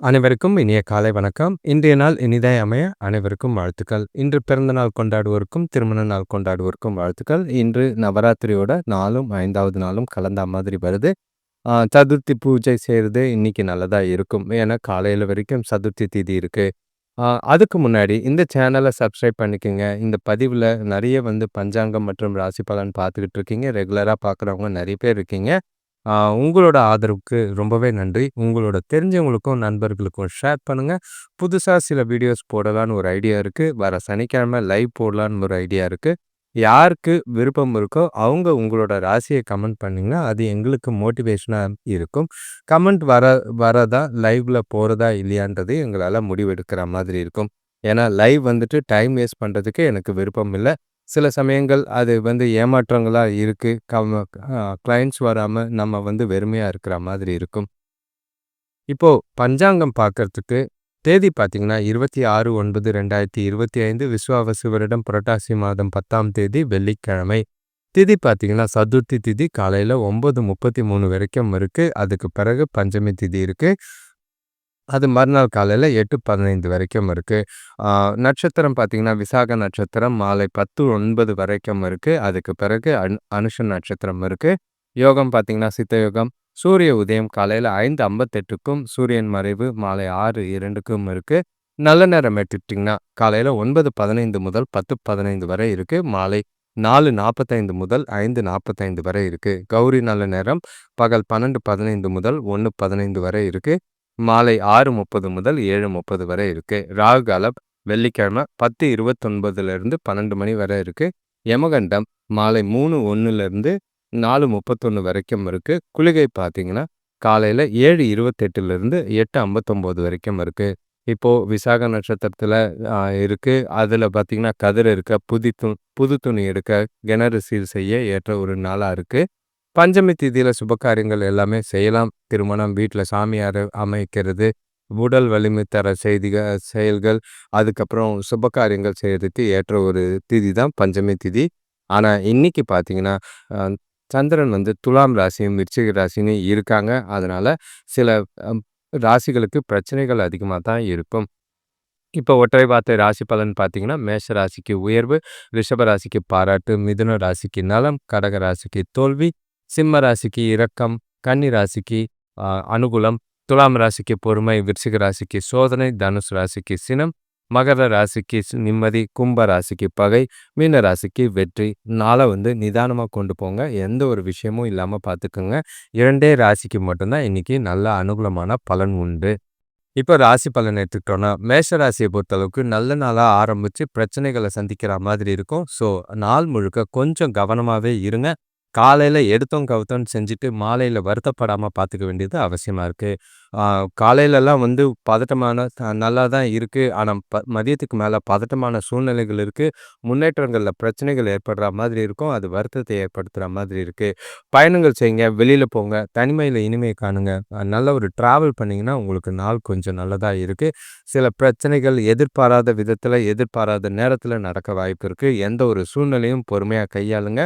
அனைவருக்கும் இனிய காலை வணக்கம். இன்றைய நாள் இனிதாய் அமைய அனைவருக்கும் வாழ்த்துக்கள். இன்று பிறந்த நாள் கொண்டாடுவோருக்கும் திருமண நாள் கொண்டாடுவோருக்கும் வாழ்த்துக்கள். இன்று நவராத்திரியோட நாளும் ஐந்தாவது நாளும் கலந்த மாதிரி வருது. சதுர்த்தி பூஜை செய்கிறது இன்னைக்கு நல்லதாக இருக்கும். ஏன்னா காலையில் வரைக்கும் சதுர்த்தி தீதி இருக்குது அதுக்கு முன்னாடி இந்த சேனலை சப்ஸ்கிரைப் பண்ணிக்கோங்க. இந்த பதிவில் நிறைய வந்து பஞ்சாங்கம் மற்றும் ராசி பலன் பார்த்துக்கிட்டு இருக்கீங்க. ரெகுலராக பார்க்குறவங்க நிறைய பேர் இருக்கீங்க. உங்களோட ஆதரவுக்கு ரொம்பவே நன்றி. உங்களோட தெரிஞ்சவங்களுக்கும் நண்பர்களுக்கும் ஷேர் பண்ணுங்கள் புதுசாக சில வீடியோஸ் போடலான்னு ஒரு ஐடியா இருக்குது வர சனிக்கிழமை லைவ் போடலான்னு ஒரு ஐடியா இருக்குது யாருக்கு விருப்பம் இருக்கோ அவங்க உங்களோட ராசியை கமெண்ட் பண்ணிங்கன்னா அது எங்களுக்கு மோட்டிவேஷனாக இருக்கும். கமெண்ட் வர வரதா லைவில் போகிறதா இல்லையான்றது எங்களால் முடிவெடுக்கிற மாதிரி இருக்கும். ஏன்னா லைவ் வந்துட்டு டைம் வேஸ்ட் பண்ணுறதுக்கு எனக்கு விருப்பம் இல்லை. சில சமயங்கள் அது வந்து ஏமாற்றங்களாக இருக்குது கம கிளைண்ட்ஸ் வராமல் நம்ம வந்து வெறுமையாக இருக்கிற மாதிரி இருக்கும். இப்போது பஞ்சாங்கம் பார்க்கறதுக்கு தேதி பார்த்திங்கன்னா இருபத்தி ஆறு ஒன்பது ரெண்டாயிரத்தி இருபத்தி ஐந்து விஸ்வாவசு வருடம் புரட்டாசி மாதம் பத்தாம் தேதி வெள்ளிக்கிழமை. திதி பார்த்திங்கன்னா சதுர்த்தி திதி காலையில் ஒம்பது முப்பத்தி மூணு வரைக்கும் இருக்குது அதுக்கு பிறகு பஞ்சமி திதி இருக்குது அது மறுநாள் காலையில் எட்டு பதினைந்து வரைக்கும் இருக்குது நட்சத்திரம் பார்த்திங்கன்னா விசாக நட்சத்திரம் மாலை பத்து ஒன்பது வரைக்கும் இருக்குது அதுக்கு பிறகு அனு அனுஷ நட்சத்திரம் இருக்குது யோகம் பார்த்திங்கன்னா சித்த யோகம். சூரிய உதயம் காலையில் ஐந்து ஐம்பத்தெட்டுக்கும் சூரியன் மறைவு மாலை ஆறு இரண்டுக்கும் இருக்குது நல்ல நேரம் எடுத்துட்டிங்கன்னா காலையில் ஒன்பது பதினைந்து முதல் பத்து பதினைந்து வரை இருக்குது மாலை நாலு நாற்பத்தைந்து முதல் ஐந்து நாற்பத்தைந்து வரை இருக்குது கௌரி நல்ல நேரம். பகல் பன்னெண்டு பதினைந்து முதல் ஒன்று பதினைந்து வரை இருக்குது மாலை ஆறு முப்பது முதல் ஏழு முப்பது வரை இருக்கு. ராகு காலம் வெள்ளிக்கிழமை பத்து இருபத்தொன்பதுலேருந்து பன்னெண்டு மணி வரை இருக்கு. யமகண்டம் மாலை மூணு ஒன்றுலேருந்து நாலு முப்பத்தொன்று வரைக்கும் இருக்கு. குளிகை பார்த்தீங்கன்னா காலையில் ஏழு இருபத்தெட்டுலேருந்து எட்டு ஐம்பத்தொம்போது வரைக்கும் இருக்கு. இப்போது விசாக நட்சத்திரத்தில் இருக்குது அதில் பார்த்திங்கன்னா கதிர் இருக்க புதி து புது துணி எடுக்க கிணறு சீர் செய்ய ஏற்ற ஒரு நாளாக இருக்குது பஞ்சமி திதியில் சுபகாரியங்கள் எல்லாமே செய்யலாம். திருமணம் வீட்டில் சாமியார் அமைக்கிறது உடல் வலிமை தர செய்திகள் செயல்கள் அதுக்கப்புறம் சுபகாரியங்கள் செய்கிறதுக்கு ஏற்ற ஒரு திதி தான் பஞ்சமி திதி. ஆனால் இன்னைக்கு பார்த்தீங்கன்னா சந்திரன் வந்து துலாம் ராசியும் விருச்சிக ராசின்னு இருக்காங்க. அதனால் சில ராசிகளுக்கு பிரச்சனைகள் அதிகமாக தான் இருக்கும். இப்போ ஒற்றை வார்த்தை ராசி பலன் பார்த்தீங்கன்னா மேஷ ராசிக்கு உயர்வு ரிஷப ராசிக்கு பாராட்டு மிதுன ராசிக்கு நலம் கடக ராசிக்கு தோல்வி சிம்ம ராசிக்கு இரக்கம் கன்னி ராசிக்கு அனுகூலம் துலாம் ராசிக்கு பொறுமை விருச்சிக ராசிக்கு சோதனை தனுஷ் ராசிக்கு சினம் மகர ராசிக்கு நிம்மதி கும்ப ராசிக்கு பகை மீன ராசிக்கு வெற்றி. நாளை வந்து நிதானமாக கொண்டு போங்க. எந்த ஒரு விஷயமும் இல்லாமல் பார்த்துக்கோங்க இரண்டே ராசிக்கு மட்டும்தான் இன்னைக்கு நல்ல அனுகூலமான பலன் உண்டு. இப்போ ராசி பலன் எடுத்துக்கிட்டோன்னா மேஷ ராசியை பொறுத்தளவுக்கு நல்ல நாளாக ஆரம்பித்து பிரச்சனைகளை சந்திக்கிற மாதிரி இருக்கும். ஸோ நாள் முழுக்க கொஞ்சம் கவனமாகவே இருங்க. காலையில் எடுத்தோம் கவுத்தோன்னு செஞ்சுட்டு மாலையில் வருத்தப்படாமல் பார்த்துக்க வேண்டியது அவசியமாக இருக்குது காலையிலலாம் வந்து பதட்டமான நல்லா தான் இருக்குது ஆனால் ப மதியத்துக்கு மேலே பதட்டமான சூழ்நிலைகள் இருக்குது முன்னேற்றங்களில் பிரச்சனைகள் ஏற்படுற மாதிரி இருக்கும். அது வருத்தத்தை ஏற்படுத்துகிற மாதிரி இருக்குது பயணங்கள் செய்யுங்க வெளியில் போங்க. தனிமையில் இனிமையை காணுங்க. நல்ல ஒரு ட்ராவல் பண்ணிங்கன்னா உங்களுக்கு நாள் கொஞ்சம் நல்லதாக இருக்குது சில பிரச்சனைகள் எதிர்பாராத விதத்தில் எதிர்பாராத நேரத்தில் நடக்க வாய்ப்பு இருக்குது எந்த ஒரு சூழ்நிலையும் பொறுமையாக கையாளுங்க.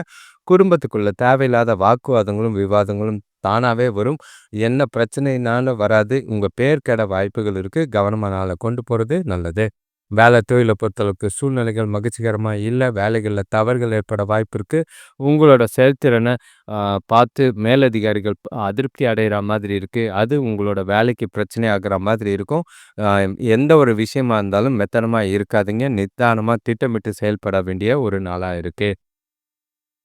குடும்பத்துக்குள்ள தேவையில்லாத வாக்குவாதங்களும் விவாதங்களும் தானாகவே வரும். என்ன பிரச்சனைனாலும் வராது. உங்கள் பேர் கெட வாய்ப்புகள் இருக்குது கவனமானால் கொண்டு போகிறது நல்லது. வேலை தொழிலை பொறுத்தளவுக்கு சூழ்நிலைகள் மகிழ்ச்சிகரமாக இல்லை. வேலைகளில் தவறுகள் ஏற்பட வாய்ப்பு இருக்குது உங்களோட செயல்திறனை பார்த்து மேலதிகாரிகள் அதிருப்தி அடைகிற மாதிரி இருக்குது அது உங்களோட வேலைக்கு பிரச்சனை ஆகிற மாதிரி இருக்கும். எந்த ஒரு விஷயமா இருந்தாலும் மெத்தனமாக இருக்காதுங்க. நிதானமாக திட்டமிட்டு செயல்பட வேண்டிய ஒரு நாளாக இருக்குது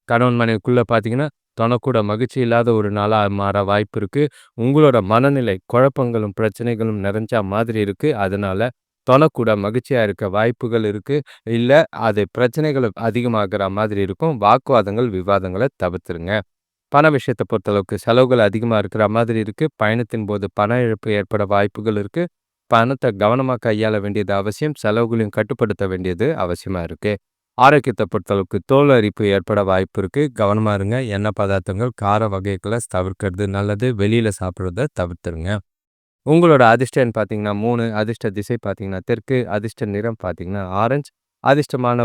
கணவன் மனைவிக்குள்ளே பார்த்தீங்கன்னா தனக்கூட மகிழ்ச்சி இல்லாத ஒரு நாளாக மாற வாய்ப்பு இருக்குது உங்களோட மனநிலை குழப்பங்களும் பிரச்சனைகளும் நிறைஞ்ச மாதிரி இருக்குது அதனால் தொனக்கூட மகிழ்ச்சியாக இருக்க வாய்ப்புகள் இருக்குது இல்லை அது பிரச்சனைகள் அதிகமாகிற மாதிரி இருக்கும். வாக்குவாதங்கள் விவாதங்களை தவிர்த்துருங்க. பண விஷயத்தை பொறுத்தளவுக்கு செலவுகள் அதிகமாக இருக்கிற மாதிரி இருக்குது பயணத்தின் போது பண இழப்பு ஏற்பட வாய்ப்புகள் இருக்குது பணத்தை கவனமாக கையாள வேண்டியது அவசியம். செலவுகளையும் கட்டுப்படுத்த வேண்டியது அவசியமாக இருக்குது ஆரோக்கியத்தை பொறுத்தளவுக்கு தோல் அரிப்பு ஏற்பட வாய்ப்பு இருக்குது கவனமாக இருங்க. எண்ணெய் பதார்த்தங்கள் கார வகைகளை தவிர்க்கிறது நல்லது. வெளியில் சாப்பிட்றத தவிர்த்துருங்க. உங்களோட அதிர்ஷ்டம் பார்த்தீங்கன்னா மூணு. அதிர்ஷ்ட திசை பார்த்தீங்கன்னா தெற்கு. அதிர்ஷ்ட நிறம் பார்த்தீங்கன்னா ஆரஞ்சு. அதிர்ஷ்டமான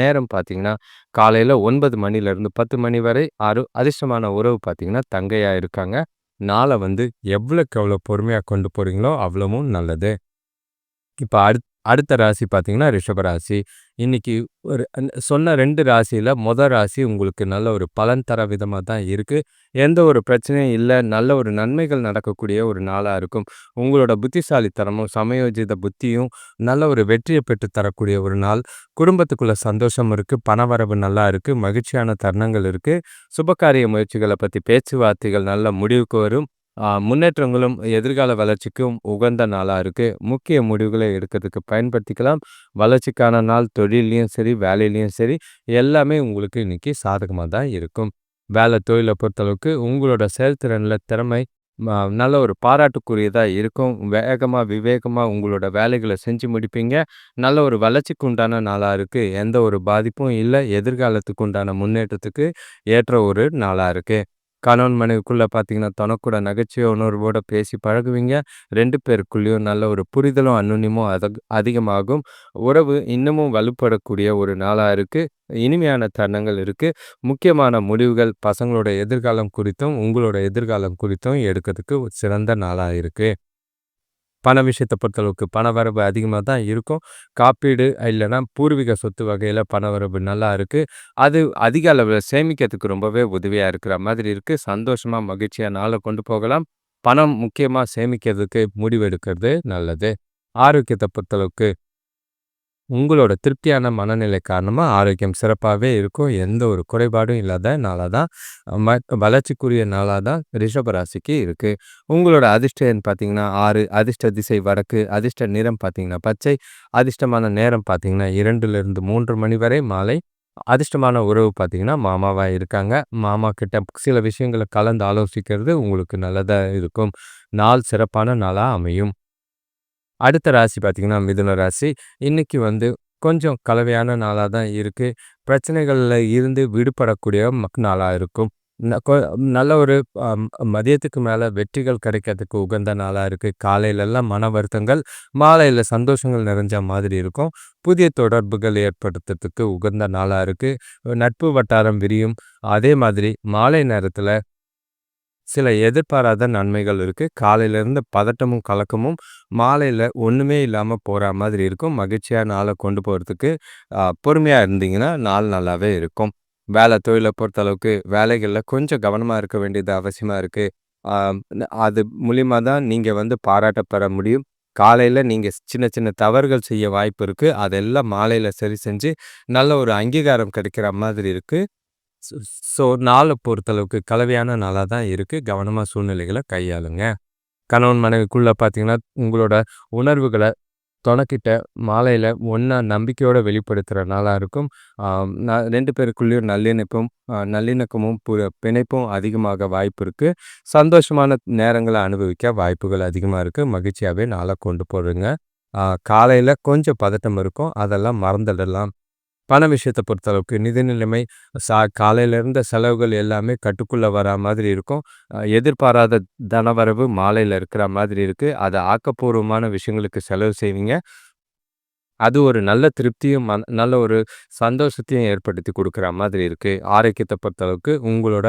நேரம் பார்த்தீங்கன்னா காலையில் ஒன்பது மணிலேருந்து பத்து மணி வரை. ஆறு அதிர்ஷ்டமான உறவு பார்த்தீங்கன்னா தங்கையாக இருக்காங்க. நாளை வந்து எவ்வளோக்கு எவ்வளோ பொறுமையாக கொண்டு போகிறீங்களோ அவ்வளவும் நல்லது. இப்போ அடுத் அடுத்த ராசி பார்த்தீங்கன்னா, ரிஷபராசி இன்னைக்கு ஒரு சொன்ன ரெண்டு ராசியில் மொதல் ராசி உங்களுக்கு நல்ல ஒரு பலன் தர விதமாக தான் இருக்குது எந்த ஒரு பிரச்சனையும் இல்லை நல்ல ஒரு நன்மைகள் நடக்கக்கூடிய ஒரு நாளாக இருக்கும். உங்களோட புத்திசாலித்தனமும், சமயோஜித புத்தியும் நல்ல ஒரு வெற்றியை பெற்று தரக்கூடிய ஒரு நாள். குடும்பத்துக்குள்ள சந்தோஷம் இருக்குது பணவரவு நல்லா இருக்குது மகிழ்ச்சியான தருணங்கள் இருக்குது சுபகாரிய முயற்சிகளை பற்றி பேச்சுவார்த்தைகள் நல்ல முடிவுக்கு வரும். முன்னேற்றங்களும், எதிர்கால வளர்ச்சிக்கும் உகந்த நாளாக இருக்குது முக்கிய முடிவுகளை எடுக்கிறதுக்கு பயன்படுத்திக்கலாம். வளர்ச்சிக்கான நாள் தொழிலையும் சரி, வேலையிலையும் சரி எல்லாமே உங்களுக்கு இன்னைக்கு சாதகமாக தான் இருக்கும். வேலை தொழிலை பொறுத்தளவுக்கு உங்களோட செயல்திறனில் திறமை நல்ல ஒரு பாராட்டுக்குரியதாக இருக்கும். வேகமாக விவேகமாக உங்களோட வேலைகளை செஞ்சு முடிப்பீங்க. நல்ல ஒரு வளர்ச்சிக்கு உண்டான நாளாக இருக்குது எந்த ஒரு பாதிப்பும் இல்லை எதிர்காலத்துக்கு உண்டான முன்னேற்றத்துக்கு ஏற்ற ஒரு நாளாக இருக்குது கணவன் மனைவிக்குள்ளே பார்த்தீங்கன்னா, தனக்கூட நகைச்சுவை உணர்வோடு பேசி பழகுவீங்க. ரெண்டு பேருக்குள்ளேயும் நல்ல ஒரு புரிதலும், அந்யோன்யமும் அத அதிகமாகும். உறவு இன்னமும் வலுப்படக்கூடிய ஒரு நாளாக இருக்குது இனிமையான தருணங்கள் இருக்குது முக்கியமான முடிவுகள் பசங்களோட எதிர்காலம் குறித்தும், உங்களோட எதிர்காலம் குறித்தும் எடுக்கிறதுக்கு ஒரு சிறந்த நாளாக இருக்குது பண விஷயத்தை பொறுத்தளவுக்கு பணவரவு அதிகமாக தான் இருக்கும். காப்பீடு இல்லைன்னா பூர்வீக சொத்து வகையில பணவரவு நல்லா இருக்குது அது அதிக அளவில் சேமிக்கிறதுக்கு ரொம்பவே உதவியாக இருக்கிற மாதிரி இருக்குது சந்தோஷமாக மகிழ்ச்சியாக நாளை கொண்டு போகலாம். பணம் முக்கியமாக சேமிக்கிறதுக்கு முடிவெடுக்கிறது நல்லது. ஆரோக்கியத்தை பொறுத்தளவுக்கு உங்களோட திருப்தியான மனநிலை காரணமாக ஆரோக்கியம் சிறப்பாகவே இருக்கும். எந்த ஒரு குறைபாடும் இல்லாத நாளாக தான் ம வளர்ச்சிக்குரிய நாளாக தான் ரிஷப ராசிக்கு இருக்குது உங்களோட அதிர்ஷ்டம் பார்த்திங்கன்னா பார்த்தீங்கன்னா 6, அதிர்ஷ்ட திசை வடக்கு, அதிர்ஷ்ட நிறம் பார்த்தீங்கன்னா பச்சை, அதிர்ஷ்டமான நேரம் பார்த்தீங்கன்னா 2லிருந்து 3 மணி வரை மாலை. அதிர்ஷ்டமான உறவு பார்த்தீங்கன்னா, மாமாவாக இருக்காங்க. மாமா கிட்ட சில விஷயங்கள கலந்து ஆலோசிக்கிறது உங்களுக்கு நல்லதாக இருக்கும். நாள் சிறப்பான நாளாக அமையும். அடுத்த ராசி பார்த்தீங்கன்னா, மிதுன ராசி. இன்றைக்கி வந்து கொஞ்சம் கலவையான நாளாக தான் இருக்குது பிரச்சனைகளில் இருந்து விடுபடக்கூடிய மக் இருக்கும். நல்ல ஒரு மதியத்துக்கு மேலே வெற்றிகள் கிடைக்கிறதுக்கு உகந்த நாளாக இருக்குது காலையிலெல்லாம் மன வருத்தங்கள், மாலையில் சந்தோஷங்கள் நிறைஞ்ச மாதிரி இருக்கும். புதிய தொடர்புகள் ஏற்படுத்துறதுக்கு உகந்த நாளாக இருக்குது நட்பு வட்டாரம் விரியும். அதே மாதிரி மாலை நேரத்தில் சில எதிர்பாராத நன்மைகள் இருக்குது காலையிலேருந்து பதட்டமும், கலக்கமும் மாலையில் ஒன்றுமே இல்லாமல் போகிற மாதிரி இருக்கும். மகிழ்ச்சியாக நாளை கொண்டு போகிறதுக்கு பொறுமையாக இருந்தீங்கன்னா, நாள் நல்லாவே இருக்கும். வேலை தொழிலை பொறுத்தளவுக்கு வேலைகளில் கொஞ்சம் கவனமாக இருக்க வேண்டியது அவசியமாக இருக்குது அது மூலிமா தான் நீங்கள் வந்து பாராட்ட பெற முடியும். காலையில் நீங்கள் சின்ன சின்ன தவறுகள் செய்ய வாய்ப்பு இருக்குது அதெல்லாம் மாலையில் சரி செஞ்சு, நல்ல ஒரு அங்கீகாரம் கிடைக்கிற மாதிரி இருக்குது ஸோ நாளை பொறுத்தளவுக்கு கலவையான நாளாக தான் இருக்குது கவனமா சூழ்நிலைகளை கையாளுங்க. கணவன் மனைவிக்குள்ளே பார்த்தீங்கன்னா, உங்களோட உணர்வுகளை தொணக்கிட்ட மாலையில் ஒன்றா நம்பிக்கையோடு வெளிப்படுத்துகிற நாளாக இருக்கும். ஆ ந 2 பேருக்குள்ளயும் நல்லிணப்பும் நல்லிணக்கமும், பு பிணைப்பும் அதிகமாக வாய்ப்பு இருக்குது சந்தோஷமான நேரங்களை அனுபவிக்க வாய்ப்புகள் அதிகமாக இருக்குது மகிழ்ச்சியாகவே நாளாக கொண்டு போறீங்க. காலையில் கொஞ்சம் பதட்டம் இருக்கும். அதெல்லாம் மறந்துடலாம். பண விஷயத்தை பொறுத்தளவுக்கு நிதி நிலைமை சா காலையிலேருந்து செலவுகள் எல்லாமே கட்டுக்குள்ளே வரா மாதிரி இருக்கும். எதிர்பாராத தனவரவு மாலையில் இருக்கிற மாதிரி இருக்குது அதை ஆக்கப்பூர்வமான விஷயங்களுக்கு செலவு செய்வீங்க. அது ஒரு நல்ல திருப்தியும், மன நல்ல ஒரு சந்தோஷத்தையும் ஏற்படுத்தி கொடுக்குற மாதிரி இருக்குது ஆரோக்கியத்தை பொறுத்தளவுக்கு உங்களோட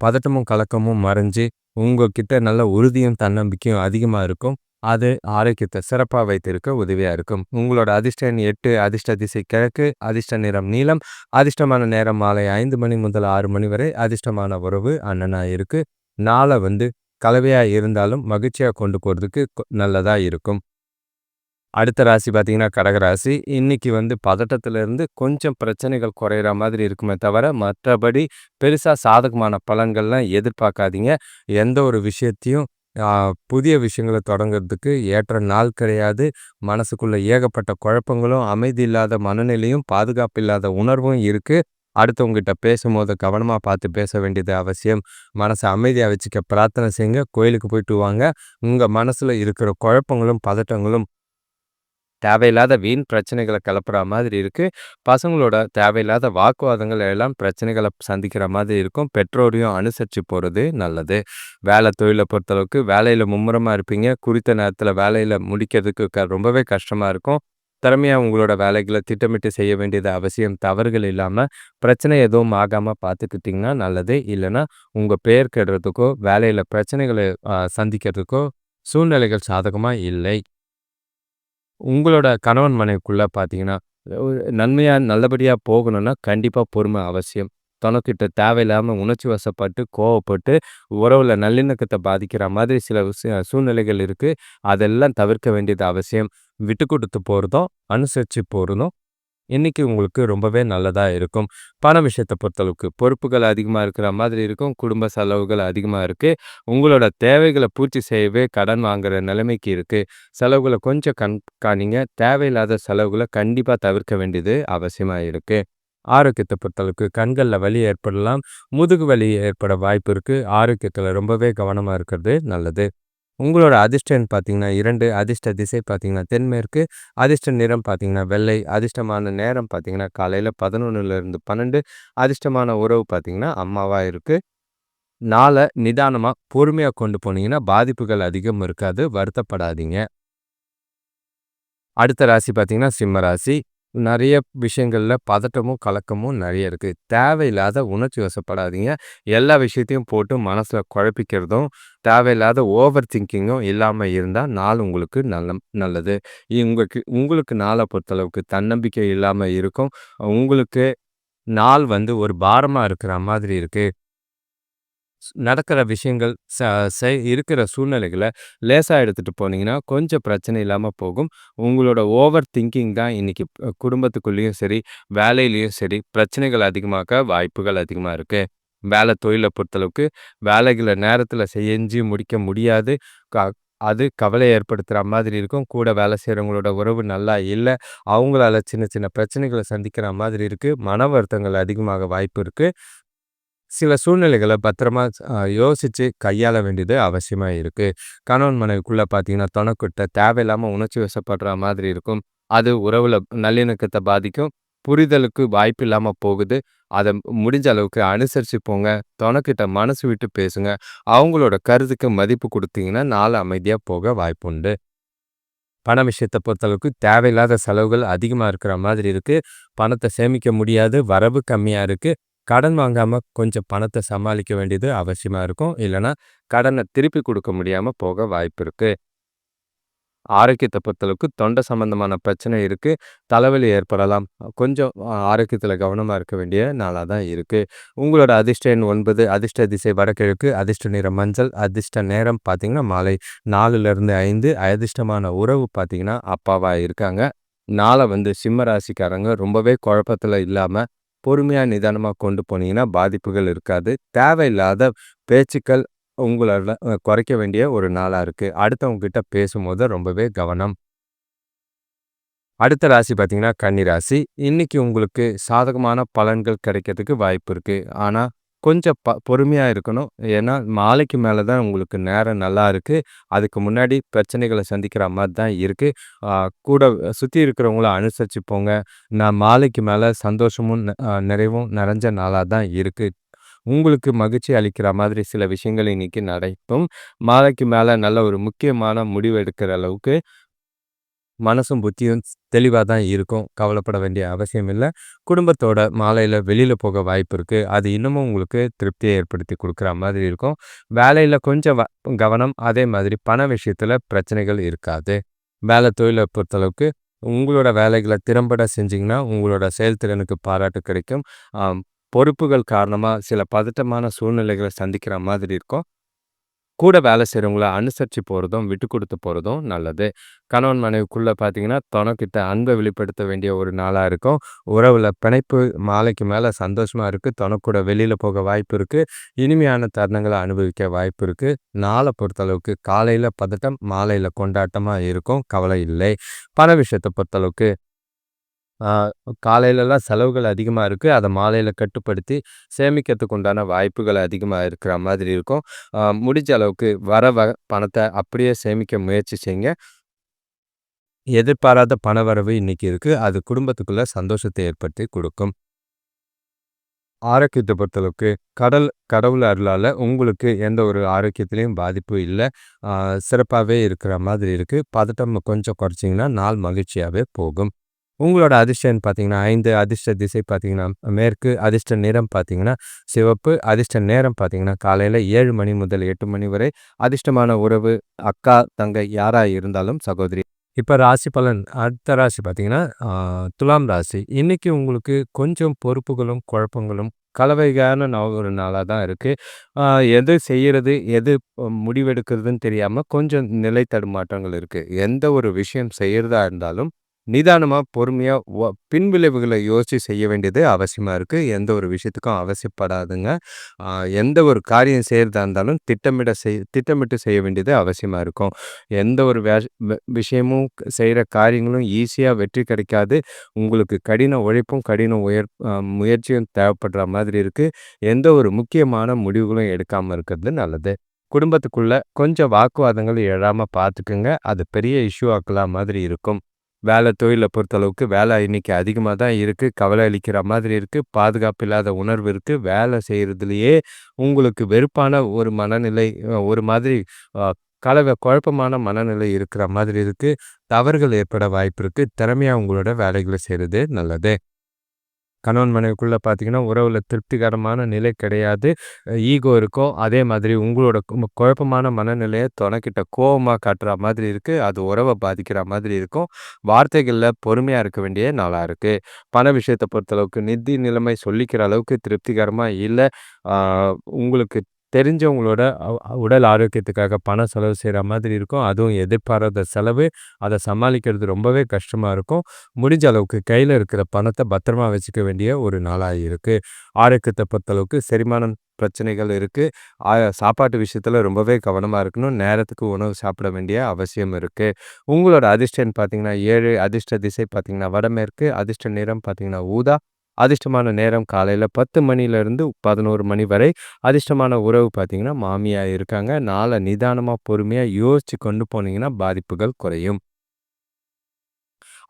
பதட்டமும், கலக்கமும் மறைஞ்சு, உங்ககிட்ட நல்ல உறுதியும், தன்னம்பிக்கையும் அதிகமாக இருக்கும். அது ஆரோக்கியத்தை சிறப்பா வைத்திருக்க உதவியா இருக்கும். உங்களோட அதிர்ஷ்டன் எட்டு அதிர்ஷ்ட திசை கிழக்கு, அதிர்ஷ்ட நிறம் நீளம் அதிர்ஷ்டமான நேரம் மாலை ஐந்து மணி முதல் ஆறு மணி வரை, அதிர்ஷ்டமான உறவு அண்ணனா இருக்கு. நாளை வந்து கலவையா இருந்தாலும் மகிழ்ச்சியா கொண்டு போகிறதுக்கு நல்லதாக நல்லதா இருக்கும். அடுத்த ராசி பார்த்தீங்கன்னா, கடக ராசி. இன்னைக்கு வந்து பதட்டத்திலிருந்து கொஞ்சம் பிரச்சனைகள் குறையிற மாதிரி இருக்குமே தவிர, மற்றபடி பெருசா சாதகமான பலன்கள்லாம் எதிர்பார்க்காதீங்க. எந்த ஒரு விஷயத்தையும் புதிய விஷயங்கள தொடங்குறதுக்கு ஏற்ற நாள் கிடையாது. மனசுக்குள்ள ஏகப்பட்ட குழப்பங்களும், அமைதி இல்லாத மனநிலையும், பாதுகாப்பு இல்லாத உணர்வும் இருக்கு. அடுத்தவங்ககிட்ட பேசும்போது கவனமாக பார்த்து பேச வேண்டியது அவசியம். மனசை அமைதியாக வச்சுக்க பிரார்த்தனை செய்யுங்க. கோயிலுக்கு போயிட்டு வாங்க. உங்கள் மனசில் இருக்கிற குழப்பங்களும், பதட்டங்களும் தேவையில்லாத வீண் பிரச்சனைகளை கிளப்புற மாதிரி இருக்குது பசங்களோட தேவையில்லாத வாக்குவாதங்கள் எல்லாம் பிரச்சனைகளை சந்திக்கிற மாதிரி இருக்கும். பெற்றோரையும் அனுசரித்து போகிறது நல்லது. வேலை தொழிலை பொறுத்தளவுக்கு வேலையில் மும்முரமாக இருப்பீங்க. குறித்த நேரத்தில் வேலையில் முடிக்கிறதுக்கு க ரொம்பவே கஷ்டமாக இருக்கும். திறமையாக உங்களோட வேலைகளை திட்டமிட்டு செய்ய வேண்டியது அவசியம். தவறுகள் இல்லாமல் பிரச்சனை எதுவும் ஆகாமல் பார்த்துக்கிட்டிங்கன்னா நல்லது. இல்லைன்னா உங்கள் பெயர் கெடுறதுக்கோ, வேலையில் பிரச்சனைகளை சந்திக்கிறதுக்கோ சூழ்நிலைகள் சாதகமாக இல்லை. உங்களோட கணவன் மனைவிக்குள்ளே பார்த்தீங்கன்னா, ஒரு நன்மையாக நல்லபடியாக போகணும்னா, கண்டிப்பாக பொறுமை அவசியம். தனக்கிட்ட தேவையில்லாமல் உணர்ச்சி வசப்பட்டு, கோவப்பட்டு, உறவில் நல்லிணக்கத்தை பாதிக்கிற மாதிரி சில சூழ்நிலைகள் இருக்குது அதெல்லாம் தவிர்க்க வேண்டியது அவசியம். விட்டு கொடுத்து போகிறதும் அனுசரித்து போகிறதும் இன்றைக்கி உங்களுக்கு ரொம்பவே நல்லதாக இருக்கும். பண விஷயத்தை பொறுத்தளவுக்கு பொறுப்புகள் அதிகமாக இருக்கிற மாதிரி இருக்கும். குடும்ப செலவுகள் அதிகமாக இருக்குது உங்களோட தேவைகளை பூர்த்தி செய்யவே கடன் வாங்குற நிலைமைக்கு இருக்குது செலவுகளை கொஞ்சம் கண்காணிங்க. தேவையில்லாத செலவுகளை கண்டிப்பாக தவிர்க்க வேண்டியது அவசியமாக இருக்குது ஆரோக்கியத்தை பொறுத்தளவுக்கு கண்களில் வலி ஏற்படலாம். முதுகு வலி ஏற்பட வாய்ப்பு இருக்குது ஆரோக்கியத்தில் ரொம்பவே கவனமாக இருக்கிறது நல்லது. உங்களோட அதிர்ஷ்ட பார்த்தீங்கன்னா இரண்டு அதிர்ஷ்ட திசை பார்த்தீங்கன்னா தென்மேற்கு, அதிர்ஷ்ட நிறம் பார்த்தீங்கன்னா வெள்ளை, அதிர்ஷ்டமான நேரம் பார்த்தீங்கன்னா காலையில் பதினொன்றுலேருந்து பன்னெண்டு அதிர்ஷ்டமான உறவு பார்த்தீங்கன்னா அம்மாவாக இருக்குது நாளை நிதானமாக பொறுமையாக கொண்டு போனீங்கன்னா பாதிப்புகள் அதிகம் இருக்காது. வருத்தப்படாதீங்க. அடுத்த ராசி பார்த்தீங்கன்னா சிம்ம ராசி. நிறைய விஷயங்களில் பதட்டமும், கலக்கமும் நிறைய இருக்குது தேவையில்லாத உணர்ச்சி வசப்படாதீங்க. எல்லா விஷயத்தையும் போட்டு மனசில் குழப்பிக்கிறதும், தேவையில்லாத ஓவர் திங்கிங்கும் இல்லாமல் இருந்தால் நாள் உங்களுக்கு நல்ல நல்லது. உங்களுக்கு உங்களுக்கு நாளை பொறுத்தளவுக்கு தன்னம்பிக்கை இல்லாமல் இருக்கும். உங்களுக்கு நாள் வந்து ஒரு பாரமாக இருக்கிற மாதிரி இருக்குது நடக்கிற விஷயங்கள் ச செய் இருக்கிற சூழ்நிலைகளை லேசாக எடுத்துகிட்டு போனீங்கன்னா, கொஞ்சம் பிரச்சனை இல்லாமல் போகும். உங்களோட ஓவர் திங்கிங் தான் இன்றைக்கி குடும்பத்துக்குள்ளேயும் சரி, வேலையிலையும் சரி, பிரச்சனைகள் அதிகமாக்க வாய்ப்புகள் அதிகமாக இருக்குது வேலை தொழிலை பொறுத்தளவுக்கு வேலைகளை நேரத்தில் செஞ்சு முடிக்க முடியாது. க அது கவலை ஏற்படுத்துகிற மாதிரி இருக்கும். கூட வேலை செய்கிறவங்களோட உறவு நல்லா இல்லை அவங்களால சின்ன சின்ன பிரச்சனைகளை சந்திக்கிற மாதிரி இருக்குது மன வருத்தங்கள் அதிகமாக வாய்ப்பு இருக்குது சில சூழ்நிலைகள பத்திரமா யோசித்து யோசிச்சு கையாள வேண்டியது அவசியமா இருக்கு. கணவன் மனைவிக்குள்ள பார்த்தீங்கன்னா, தொணக்கிட்ட தேவையில்லாம உணர்ச்சி வசப்படுற மாதிரி இருக்கும். அது உறவுல நல்லிணக்கத்த பாதிக்கும். புரிதலுக்கு வாய்ப்பு இல்லாம போகுது. அத முடிஞ்ச அளவுக்கு அனுசரிச்சு போங்க. தொணக்கிட்ட மனசு விட்டு பேசுங்க. அவங்களோட கருத்துக்கு மதிப்பு கொடுத்தீங்கன்னா நாள் அமைதியா போக வாய்ப்புண்டு. பண விஷயத்த பொறுத்தளவுக்கு தேவையில்லாத செலவுகள் அதிகமா இருக்கிற மாதிரி இருக்கு. பணத்தை சேமிக்க முடியாது. வரவு கம்மியா இருக்கு. கடன் வாங்காமல் கொஞ்சம் பணத்தை சமாளிக்க வேண்டியது அவசியமாக இருக்கும். இல்லைனா கடனை திருப்பி கொடுக்க முடியாமல் போக வாய்ப்பு இருக்குது ஆரோக்கியத்தை பொறுத்தளவுக்கு தொண்டை சம்பந்தமான பிரச்சனை இருக்குது தலைவலி ஏற்படலாம். கொஞ்சம் ஆரோக்கியத்தில் கவனமாக இருக்க வேண்டிய நாளாக தான் இருக்குது உங்களோட அதிர்ஷ்ட எண் ஒன்பது அதிர்ஷ்ட திசை வடகிழக்கு, அதிர்ஷ்ட நிறம் மஞ்சள், அதிர்ஷ்ட நேரம் பார்த்தீங்கன்னா மாலை 4லிருந்து 5, அதிர்ஷ்டமான உறவு பார்த்தீங்கன்னா அப்பாவாக இருக்காங்க. நாளை வந்து சிம்ம ராசிக்காரங்க ரொம்பவே குழப்பத்தில் இல்லாமல் பொறுமையாக நிதானமாக கொண்டு போனீங்கன்னா பாதிப்புகள் இருக்காது. தேவையில்லாத பேச்சுக்கள் உங்களால் குறைக்க வேண்டிய ஒரு நாளாக இருக்கு. அடுத்தவங்க கிட்ட பேசும்போது ரொம்பவே கவனம். அடுத்த ராசி பார்த்தீங்கன்னா கன்னி ராசி. இன்னைக்கு உங்களுக்கு சாதகமான பலன்கள் கிடைக்கிறதுக்கு வாய்ப்பு இருக்கு. ஆனால் கொஞ்சம் ப பொறுமையாக இருக்கணும். ஏன்னா, மாலைக்கு மேலே தான் உங்களுக்கு நேரம் நல்லா இருக்குது அதுக்கு முன்னாடி பிரச்சனைகளை சந்திக்கிற மாதிரி தான் இருக்குது கூட சுற்றி இருக்கிறவங்கள அனுசரித்து போங்க. நான் மாலைக்கு மேலே சந்தோஷமும், நிறைவும் நிறைஞ்ச நாளாக தான் இருக்குது உங்களுக்கு மகிழ்ச்சி அளிக்கிற மாதிரி சில விஷயங்கள் இன்றைக்கி நடக்கும். மாலைக்கு மேலே நல்ல ஒரு முக்கியமான முடிவு எடுக்கிற அளவுக்கு மனசும், புத்தியும் தெளிவாக தான் இருக்கும். கவலைப்பட வேண்டிய அவசியம் இல்லை குடும்பத்தோட மாலையில் வெளியில் போக வாய்ப்பு இருக்குது அது இன்னமும் உங்களுக்கு திருப்தியை ஏற்படுத்தி கொடுக்குற மாதிரி இருக்கும். வேலையில் கொஞ்சம் வ கவனம். அதே மாதிரி பண விஷயத்தில் பிரச்சனைகள் இருக்காது. வேலை தொழிலை பொறுத்தளவுக்கு உங்களோட வேலைகளை திறம்பட செஞ்சிங்கன்னா உங்களோட செயல்திறனுக்கு பாராட்டு கிடைக்கும். பொறுப்புகள் காரணமாக சில பதட்டமான சூழ்நிலைகளை சந்திக்கிற மாதிரி இருக்கும். கூட வேலை செய்கிறவங்கள அனுசரித்து போகிறதும் விட்டு கொடுத்து போகிறதும் நல்லது. கணவன் மனைவிக்குள்ளே பார்த்தீங்கன்னா, தொணக்கிட்ட அன்பை வெளிப்படுத்த வேண்டிய ஒரு நாளாக இருக்கும். உறவில் பிணைப்பு மாலைக்கு மேலே சந்தோஷமாக இருக்குது தொணக்கூட வெளியில் போக வாய்ப்பு இருக்குது இனிமையான தருணங்களை அனுபவிக்க வாய்ப்பு இருக்குது நாளை பொறுத்தளவுக்கு காலையில் பதட்டம், மாலையில் கொண்டாட்டமாக இருக்கும். கவலை இல்லை. பண விஷயத்தை பொறுத்தளவுக்கு காலையிலலாம் செலவுகள் அதிகமாக இருக்குது அதை மாலையில் கட்டுப்படுத்தி சேமிக்கிறதுக்கு உண்டான வாய்ப்புகள் அதிகமாக இருக்கிற மாதிரி இருக்கும். முடிஞ்ச அளவுக்கு வர வ பணத்தை அப்படியே சேமிக்க முயற்சி செய்யுங்க. எதிர்பாராத பணவரவு இன்றைக்கி இருக்குது அது குடும்பத்துக்குள்ளே சந்தோஷத்தை ஏற்படுத்தி கொடுக்கும். ஆரோக்கியத்தை பொறுத்தளவுக்கு கடல் கடவுள் அருளால் உங்களுக்கு எந்த ஒரு ஆரோக்கியத்துலேயும் பாதிப்பு இல்லை. சிறப்பாகவே இருக்கிற மாதிரி இருக்குது பதட்டம் கொஞ்சம் குறைச்சிங்கன்னா நாள் மகிழ்ச்சியாகவே போகும். உங்களோட அதிர்ஷ்டன்னு பார்த்தீங்கன்னா ஐந்து அதிர்ஷ்ட திசை பார்த்தீங்கன்னா மேற்கு அதிர்ஷ்ட நிறம் பார்த்தீங்கன்னா சிவப்பு அதிர்ஷ்ட நேரம் பார்த்தீங்கன்னா காலையில் ஏழு மணி முதல் எட்டு மணி வரை அதிர்ஷ்டமான உறவு அக்கா தங்கை யாராக இருந்தாலும் சகோதரி. இப்போ ராசி பலன் அடுத்த ராசி பார்த்தீங்கன்னா துலாம் ராசி. இன்னைக்கு உங்களுக்கு கொஞ்சம் பொறுப்புகளும் குழப்பங்களும் கலவைகான ஒரு நாளாக தான் இருக்குது எது செய்கிறது எது முடிவெடுக்கிறதுன்னு தெரியாமல் கொஞ்சம் நிலை தடுமாற்றங்கள் இருக்குது எந்த ஒரு விஷயம் செய்கிறதா இருந்தாலும் நிதானமாக பொறுமையாக பின்விளைவுகளை யோசித்து செய்ய வேண்டியது அவசியமாக இருக்குது எந்த ஒரு விஷயத்துக்கும் அவசியப்படாதுங்க. எந்த ஒரு காரியம் செய்கிறதா இருந்தாலும் திட்டமிட செய் திட்டமிட்டு செய்ய வேண்டியது அவசியமாக இருக்கும். எந்த ஒரு விஷயமும் செய்கிற காரியங்களும் ஈஸியாக வெற்றி கிடைக்காது. உங்களுக்கு கடின உழைப்பும் கடின உயர் முயற்சியும் தேவைப்படுற மாதிரி இருக்குது எந்த ஒரு முக்கியமான முடிவுகளும் எடுக்காமல் இருக்கிறது நல்லது. குடும்பத்துக்குள்ளே கொஞ்சம் வாக்குவாதங்கள் எழாமல் பார்த்துக்குங்க அது பெரிய இஷ்யூ ஆக்கலாம் மாதிரி இருக்கும். வேலை தொழிலை பொறுத்தளவுக்கு வேலை இன்னைக்கு அதிகமாக தான் இருக்குது கவலை அளிக்கிற மாதிரி இருக்குது பாதுகாப்பு இல்லாத உணர்வு இருக்குது வேலை செய்கிறதுலையே உங்களுக்கு வெறுப்பான ஒரு மனநிலை ஒரு மாதிரி கலவை குழப்பமான மனநிலை இருக்கிற மாதிரி இருக்குது தவறுகள் ஏற்பட வாய்ப்பு இருக்குது திறமையாக உங்களோட வேலைகளை செய்கிறது நல்லது. கணவன் மனைவிக்குள்ளே பார்த்தீங்கன்னா உறவில் திருப்திகரமான நிலை கிடையாது. ஈகோ இருக்கும். அதே மாதிரி உங்களோட குழப்பமான மனநிலையை தொனக்கிட்ட கோபமாக காட்டுற மாதிரி இருக்குது அது உறவை பாதிக்கிற மாதிரி இருக்கும். வார்த்தைகளில் பொறுமையாக இருக்க வேண்டிய நாளாக இருக்குது பண விஷயத்தை பொறுத்தளவுக்கு நிதி நிலைமை சொல்லிக்கிற அளவுக்கு திருப்திகரமாக இல்லை. உங்களுக்கு தெரிஞ்சவங்களோட உடல் ஆரோக்கியத்துக்காக பணம் செலவு செய்கிற மாதிரி இருக்கும். அதுவும் எதிர்பாராத செலவு. அதை சமாளிக்கிறது ரொம்பவே கஷ்டமாக இருக்கும். முடிஞ்ச அளவுக்கு கையில் இருக்கிற பணத்தை பத்திரமா வச்சுக்க வேண்டிய ஒரு நாளாக இருக்குது ஆரோக்கியத்தை பொறுத்தளவுக்கு செரிமானம் பிரச்சனைகள் இருக்குது சாப்பாட்டு விஷயத்தில் ரொம்பவே கவனமாக இருக்கணும். நேரத்துக்கு உணவு சாப்பிட வேண்டிய அவசியம் இருக்குது உங்களோட அதிர்ஷ்டம் பார்த்தீங்கன்னா ஏழு அதிர்ஷ்ட திசை பார்த்தீங்கன்னா வடமேற்கு அதிர்ஷ்ட நிறம் பார்த்தீங்கன்னா ஊதா. அதிர்ஷ்டமான நேரம் காலையில் பத்து மணிலேருந்து பதினோரு மணி வரை அதிர்ஷ்டமான உறவு பார்த்தீங்கன்னா மாமியாக இருக்காங்க. நாளை நிதானமாக பொறுமையாக யோசித்து கொண்டு போனீங்கன்னா பாதிப்புகள் குறையும்.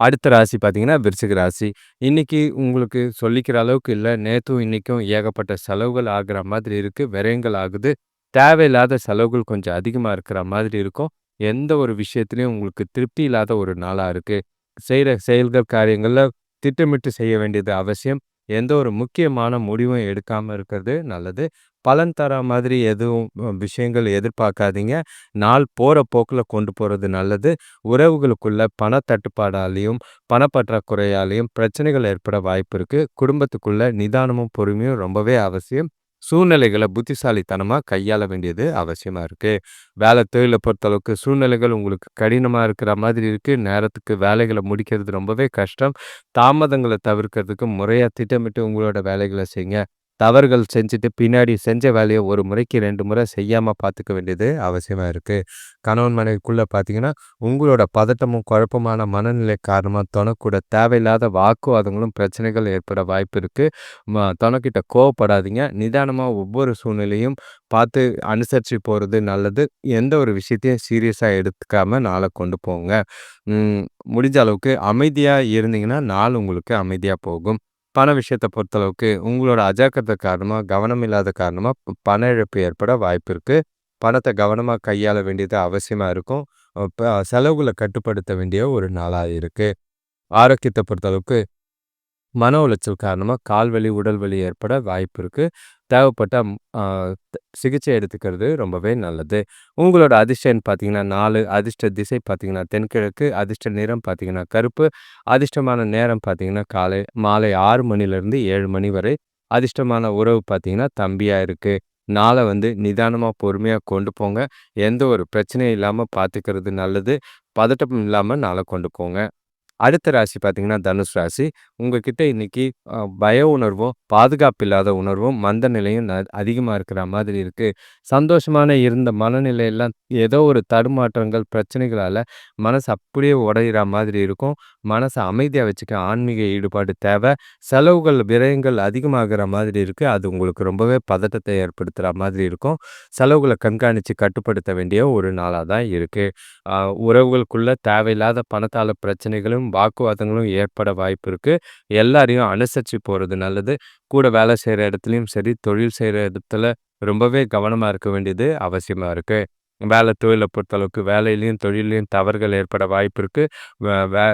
அடுத்த ராசி பார்த்தீங்கன்னா விருச்சிக ராசி. இன்றைக்கி உங்களுக்கு சொல்லிக்கிற அளவுக்கு இல்லை. நேற்றும் இன்றைக்கும் ஏகப்பட்ட செலவுகள் ஆகிற மாதிரி இருக்குது விரயங்கள் ஆகுது. தேவையில்லாத செலவுகள் கொஞ்சம் அதிகமாக இருக்கிற மாதிரி இருக்கும். எந்த ஒரு விஷயத்துலையும் உங்களுக்கு திருப்தி இல்லாத ஒரு நாளாக இருக்குது செய்கிற செயல்கள் காரியங்களில் திட்டமிட்டு செய்ய வேண்டியது அவசியம். எந்த ஒரு முக்கியமான முடிவும் எடுக்காமல் இருக்கிறது நல்லது. பலன் தர மாதிரி எதுவும் விஷயங்கள் எதிர்பார்க்காதீங்க. நாள் போகிற போக்கில் கொண்டு போகிறது நல்லது. உறவுகளுக்குள்ள பண தட்டுப்பாடாலையும் பணப்பற்றாக்குறையாலையும் பிரச்சனைகள் ஏற்பட வாய்ப்பு இருக்குது குடும்பத்துக்குள்ள நிதானமும் பொறுமையும் ரொம்பவே அவசியம். சூழ்நிலைகளை புத்திசாலித்தனமாக கையாள வேண்டியது அவசியமாக இருக்குது வேலை தொழிலை பொறுத்தளவுக்கு சூழ்நிலைகள் உங்களுக்கு கடினமாக இருக்கிற மாதிரி இருக்குது நேரத்துக்கு வேலைகளை முடிக்கிறது ரொம்பவே கஷ்டம். தாமதங்களை தவிர்க்கிறதுக்கு முறையாக திட்டமிட்டு உங்களோட வேலைகளை செய்யுங்க தவறுகள் செஞ்சுட்டு பின்னாடி செஞ்ச வேலையை ஒரு முறைக்கு ரெண்டு முறை செய்யாமல் பார்த்துக்க வேண்டியது அவசியமாக இருக்குது கணவன் மனைவிக்குள்ளே பார்த்தீங்கன்னா உங்களோட பதட்டமும் குழப்பமான மனநிலை காரணமாக தொணக்கூட தேவையில்லாத வாக்குவாதங்களும் பிரச்சனைகள் ஏற்பட வாய்ப்பு இருக்குது தொணக்கிட்ட கோவப்படாதீங்க. நிதானமாக ஒவ்வொரு சூழ்நிலையும் பார்த்து அனுசரித்து போகிறது நல்லது. எந்த ஒரு விஷயத்தையும் சீரியஸாக எடுத்துக்காமல் நாளை கொண்டு போங்க. முடிஞ்ச அளவுக்கு அமைதியாக இருந்தீங்கன்னா நாள் உங்களுக்கு அமைதியாக போகும். பண விஷயத்த பொறுத்தளவுக்கு உங்களோட அஜாக்கிரதை காரணமாக கவனம் இல்லாத காரணமாக பண இழப்பு ஏற்பட வாய்ப்பு இருக்குது பணத்தை கவனமாக கையாள வேண்டியது அவசியமாக இருக்கும். செலவுகளை கட்டுப்படுத்த வேண்டிய ஒரு நாளாக இருக்குது ஆரோக்கியத்தை பொறுத்தளவுக்கு மன உளைச்சல் காரணமாக கால்வலி உடல் வலி ஏற்பட வாய்ப்பு இருக்குது தேவைப்பட்ட சிகிச்சை எடுத்துக்கிறது ரொம்பவே நல்லது. உங்களோட அதிர்ஷ்டம் பார்த்தீங்கன்னா நாலு அதிர்ஷ்ட திசை பார்த்தீங்கன்னா தென்கிழக்கு அதிர்ஷ்ட நிறம் பார்த்தீங்கன்னா கருப்பு. அதிர்ஷ்டமான நேரம் பார்த்தீங்கன்னா காலை மாலை ஆறு மணிலேருந்து ஏழு மணி வரை. அதிர்ஷ்டமான உறவு பார்த்தீங்கன்னா தம்பியாக இருக்குது நாளை வந்து நிதானமாக பொறுமையாக கொண்டு போங்க. எந்த ஒரு பிரச்சனையும் இல்லாமல் பார்த்துக்கிறது நல்லது. பதட்டம் இல்லாமல் நாளை கொண்டு போங்க. அடுத்த ராசி பார்த்தீங்கன்னா தனுஷ் ராசி. உங்ககிட்ட இன்னைக்கு பய உணர்வும் பாதுகாப்பு இல்லாத உணர்வும் மந்த நிலையும் அதிகமாக இருக்கிற மாதிரி இருக்குது சந்தோஷமான இருந்த மனநிலையெல்லாம் ஏதோ ஒரு தடுமாற்றங்கள் பிரச்சனைகளால் மனசு அப்படியே உடையிற மாதிரி இருக்கும். மனசை அமைதியாக வச்சுக்க ஆன்மீக ஈடுபாடு தேவை. செலவுகள் விரயங்கள் அதிகமாகிற மாதிரி இருக்குது அது உங்களுக்கு ரொம்பவே பதட்டத்தை ஏற்படுத்துகிற மாதிரி இருக்கும். செலவுகளை கண்காணித்து கட்டுப்படுத்த வேண்டிய ஒரு நாளாக தான் இருக்குது உறவுகளுக்குள்ள தேவையில்லாத பணத்தால் பிரச்சனைகளும் வாக்குவாதங்களும் ஏற்பட வாய்ப்பு இருக்கு. எல்லாரையும் அனுசரித்து போகிறது நல்லது. கூட வேலை செய்கிற இடத்துலையும் சரி தொழில் செய்கிற இடத்துல ரொம்பவே கவனமாக இருக்க வேண்டியது அவசியமாக இருக்குது வேலை தொழிலை பொறுத்தளவுக்கு வேலையிலையும் தொழிலையும் தவறுகள் ஏற்பட வாய்ப்பு இருக்குது வே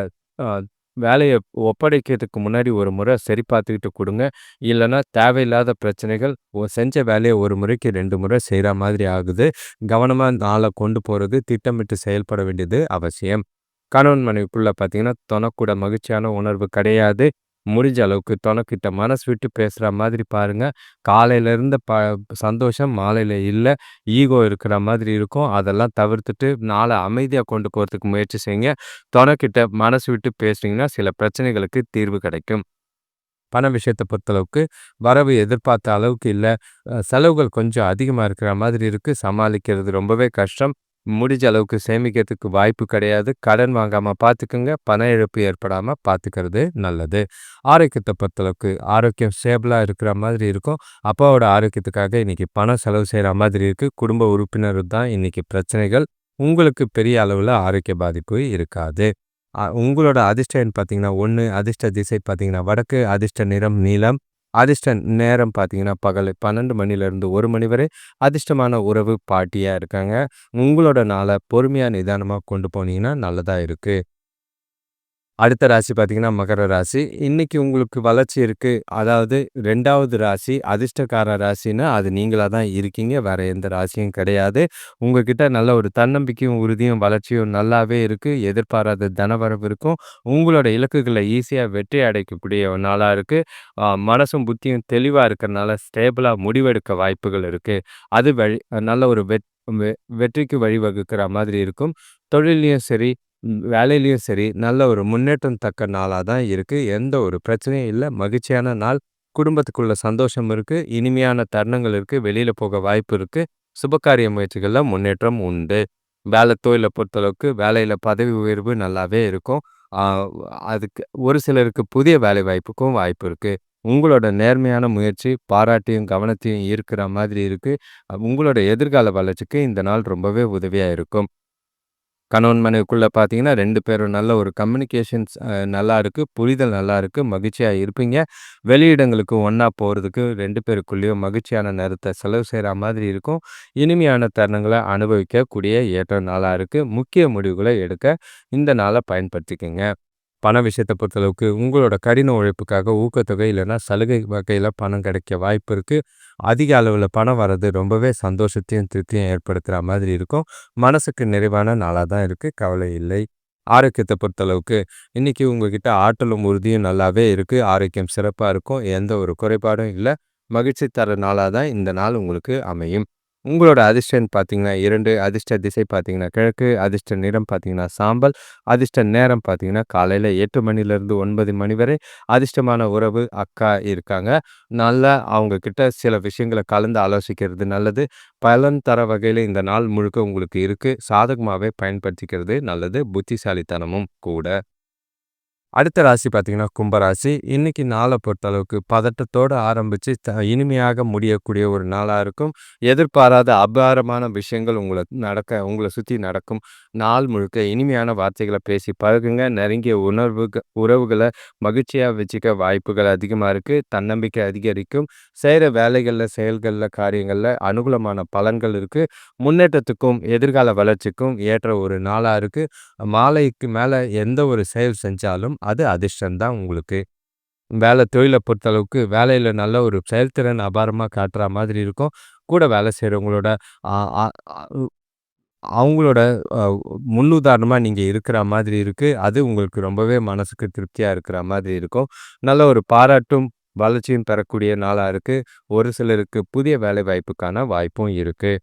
வேலையை ஒப்படைக்கிறதுக்கு முன்னாடி ஒரு முறை சரி பார்த்துக்கிட்டு கொடுங்க. இல்லைன்னா தேவையில்லாத பிரச்சனைகள் செஞ்ச வேலையை ஒரு முறைக்கு ரெண்டு முறை செய்கிற மாதிரி ஆகுது. கவனமாக நாளை கொண்டு போகிறது திட்டமிட்டு செயல்பட வேண்டியது அவசியம். கணவன் மனைவிக்குள்ளே பார்த்தீங்கன்னா தொணக்கூட மகிழ்ச்சியான உணர்வு கிடையாது. முடிஞ்ச அளவுக்கு தொனக்கிட்ட மனசு விட்டு பேசுகிற மாதிரி பாருங்கள் காலையிலேருந்து ப சந்தோஷம் மாலையில் இல்லை. ஈகோ இருக்கிற மாதிரி இருக்கும். அதெல்லாம் தவிர்த்துட்டு நாளை அமைதியாக கொண்டு போகிறதுக்கு முயற்சி செய்யுங்க. தொனக்கிட்ட மனசு விட்டு பேசுனீங்கன்னா சில பிரச்சனைகளுக்கு தீர்வு கிடைக்கும். பண விஷயத்தை பொறுத்தளவுக்கு வரவு எதிர்பார்த்த அளவுக்கு இல்லை. செலவுகள் கொஞ்சம் அதிகமாக இருக்கிற மாதிரி இருக்குது சமாளிக்கிறது ரொம்பவே கஷ்டம். முடிஞ்ச அளவுக்கு சேமிக்கிறதுக்கு வாய்ப்பு கிடையாது. கடன் வாங்காமல் பார்த்துக்குங்க. பண இழப்பு ஏற்படாமல் பார்த்துக்கிறது நல்லது. ஆரோக்கியத்தை பொறுத்தளவுக்கு ஆரோக்கியம் ஸ்டேபிளாக இருக்கிற மாதிரி இருக்கும். அப்பாவோட ஆரோக்கியத்துக்காக இன்றைக்கி பணம் செலவு செய்கிற மாதிரி இருக்குது குடும்ப உறுப்பினர் தான் இன்றைக்கி பிரச்சனைகள். உங்களுக்கு பெரிய அளவில் ஆரோக்கிய பாதிப்பு இருக்காது. உங்களோட அதிர்ஷ்டம் பார்த்தீங்கன்னா ஒன்று அதிர்ஷ்ட திசை பார்த்தீங்கன்னா வடக்கு அதிர்ஷ்ட நிறம் நீளம். அதிர்ஷ்ட நேரம் பார்த்தீங்கன்னா பகல் பன்னெண்டு மணிலேருந்து ஒரு மணி வரை அதிர்ஷ்டமான உறவு பாட்டியாக இருக்காங்க. உங்களோட நாளை பொறுமையாக நிதானமாக கொண்டு போனீங்கன்னா நல்லதாக இருக்குது அடுத்த ராசி பார்த்தீங்கன்னா மகர ராசி. இன்னைக்கு உங்களுக்கு வளர்ச்சி இருக்குது அதாவது ரெண்டாவது ராசி அதிர்ஷ்டக்கார ராசின்னா அது நீங்களாக தான் இருக்கீங்க. வேறு எந்த ராசியும் கிடையாது. உங்ககிட்ட நல்ல ஒரு தன்னம்பிக்கையும் உறுதியும் வளர்ச்சியும் நல்லாவே இருக்குது எதிர்பாராத தனவரவு இருக்கும். உங்களோட இலக்குகளை ஈஸியாக வெற்றி அடைக்கக்கூடிய ஒரு நாளாக இருக்குது மனசும் புத்தியும் தெளிவாக இருக்கிறனால ஸ்டேபிளாக முடிவெடுக்க வாய்ப்புகள் இருக்குது அது வழி நல்ல ஒரு வெட் வெற்றிக்கு வழிவகுக்கிற மாதிரி இருக்கும். தொழிலையும் சரி வேலையிலையும் சரி நல்ல ஒரு முன்னேற்றம் தக்க நாளாக தான் இருக்குது எந்த ஒரு பிரச்சனையும் இல்லை. மகிழ்ச்சியான நாள். குடும்பத்துக்குள்ள சந்தோஷம் இருக்குது இனிமையான தருணங்கள் இருக்குது வெளியில் போக வாய்ப்பு இருக்குது சுபகாரிய முயற்சிகளில் முன்னேற்றம் உண்டு. வேலை தொழிலை பொறுத்தளவுக்கு வேலையில் பதவி உயர்வு நல்லாவே இருக்கும். அதுக்கு ஒரு சிலருக்கு புதிய வேலை வாய்ப்புக்கும் வாய்ப்பு இருக்குது உங்களோட நேர்மையான முயற்சி பாராட்டியும் கவனத்தையும் ஈர்க்கிற மாதிரி இருக்குது உங்களோட எதிர்கால வளர்ச்சிக்கு இந்த நாள் ரொம்பவே உதவியாக இருக்கும். கணவன் மனைவிக்குள்ளே பார்த்தீங்கன்னா ரெண்டு பேரும் நல்ல ஒரு கம்யூனிகேஷன்ஸ் நல்லா இருக்குது புரிதல் நல்லா இருக்குது மகிழ்ச்சியாக இருப்பீங்க. வெளியிடங்களுக்கு ஒன்றா போகிறதுக்கு ரெண்டு பேருக்குள்ளேயும் மகிழ்ச்சியான நேரத்தை செலவு செய்கிற மாதிரி இருக்கும். இனிமையான தருணங்களை அனுபவிக்கக்கூடிய ஏற்ற நாளாக இருக்குது முக்கிய முடிவுகளை எடுக்க இந்த நாளை பயன்படுத்திக்கோங்க. பண விஷயத்தை பொறுத்தளவுக்கு உங்களோட கடின உழைப்புக்காக ஊக்கத்தொகை இல்லைன்னா சலுகை வகையில் பணம் கிடைக்க வாய்ப்பு இருக்குது அதிக அளவில் பணம் வர்றது ரொம்பவே சந்தோஷத்தையும் திருப்தியும் ஏற்படுத்துகிற மாதிரி இருக்கும். மனசுக்கு நிறைவான நாளாக தான் இருக்குது கவலை இல்லை. ஆரோக்கியத்தை பொறுத்தளவுக்கு இன்றைக்கி உங்ககிட்ட ஆற்றலும் உறுதியும் நல்லாவே இருக்குது ஆரோக்கியம் சிறப்பாக இருக்கும். எந்த ஒரு குறைபாடும் இல்லை. மகிழ்ச்சி தர நாளாக தான் இந்த நாள் உங்களுக்கு அமையும். உங்களோட அதிர்ஷ்டம் பார்த்தீங்கன்னா இரண்டு அதிர்ஷ்ட திசை பார்த்தீங்கன்னா கிழக்கு அதிர்ஷ்ட நிறம் பார்த்தீங்கன்னா சாம்பல் அதிர்ஷ்ட நேரம் பார்த்தீங்கன்னா காலையில் எட்டு மணிலேருந்து ஒன்பது மணி வரை அதிர்ஷ்டமான உறவு அக்கா இருக்காங்க. நல்லா அவங்கக்கிட்ட சில விஷயங்களை கலந்து ஆலோசிக்கிறது நல்லது. பலன் தர வகையில் இந்த நாள் முழுக்க உங்களுக்கு இருக்குது சாதகமாகவே பயன்படுத்திக்கிறது நல்லது. புத்திசாலித்தனமும் கூட. அடுத்த ராசி பார்த்தீங்கன்னா கும்பராசி. இன்றைக்கி நாளை பொறுத்தளவுக்கு பதட்டத்தோடு ஆரம்பித்து த இனிமையாக முடியக்கூடிய ஒரு நாளாக இருக்கும். எதிர்பாராத அபாரமான விஷயங்கள் உங்களை நடக்க உங்களை சுற்றி நடக்கும். நாள் முழுக்க இனிமையான வார்த்தைகளை பேசி பழகுங்க. நெருங்கிய உணர்வு உறவுகளை மகிழ்ச்சியாக வச்சுக்க வாய்ப்புகள் அதிகமாக இருக்குது தன்னம்பிக்கை அதிகரிக்கும். செய்கிற வேலைகளில் செயல்களில் காரியங்களில் அனுகூலமான பலன்கள் இருக்குது முன்னேற்றத்துக்கும் எதிர்கால வளர்ச்சிக்கும் ஏற்ற ஒரு நாளாக இருக்குது மாலைக்கு மேலே எந்த ஒரு செயல் செஞ்சாலும் அது அதிர்ஷ்டம்தான் உங்களுக்கு. வேலை தொழிலை பொறுத்தளவுக்கு வேலையில் நல்ல ஒரு செயல்திறன் அபாரமாக காட்டுற மாதிரி இருக்கும். கூட வேலை செய்கிறவங்களோட அவங்களோட முன்னுதாரணமாக நீங்கள் இருக்கிற மாதிரி இருக்குது அது உங்களுக்கு ரொம்பவே மனசுக்கு திருப்தியாக இருக்கிற மாதிரி இருக்கும். நல்ல ஒரு பாராட்டும் வளர்ச்சியும் பெறக்கூடிய நாளாக இருக்குது ஒரு சிலருக்கு புதிய வேலை வாய்ப்புக்கான வாய்ப்பும் இருக்குது